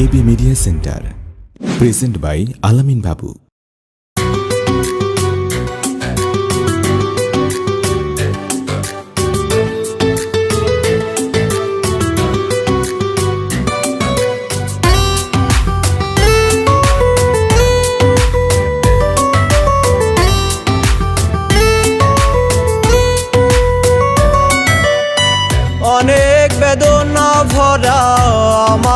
AB media centre present by Alamin Babu.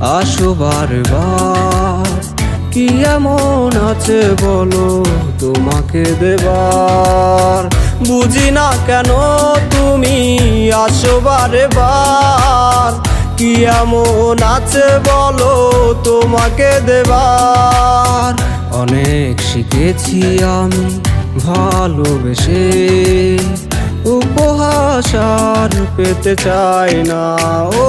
আসো কি এমন আছে বলো তোমাকে দেবার? বুঝি না কেন তুমি আসো বারবার। কি এমন আছে বলো তোমাকে দেবার? অনেক শিখেছি আমি ভালোবেসে। উপহাস আর পেতে চাই না। ও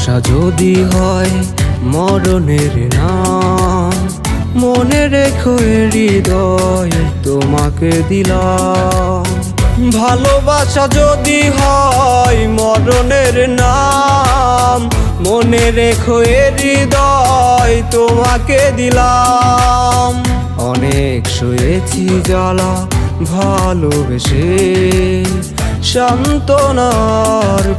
ভালোবাসা যদি হয়, মরণের নাম। মনে রেখো হৃদয় তোমাকে দিলাম। ভালোবাসা যদি হয়, মরণের নাম। মনে রেখো হৃদয় তোমাকে দিলাম। অনেক শুয়েছি জ্বালা ভালোবেসে সান্ত্বনার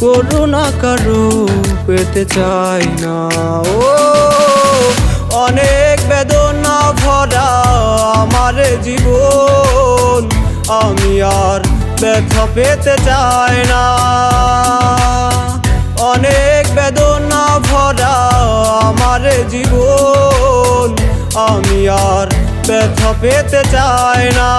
করুণা কারও পেতে চাই না। ও, অনেক বেদনা ভরা আমার জীবন, আমি আর ব্যথা পেতে চাই না। অনেক বেদনা ভরা আমার জীবন, আমি আর ব্যথা পেতে চাই না।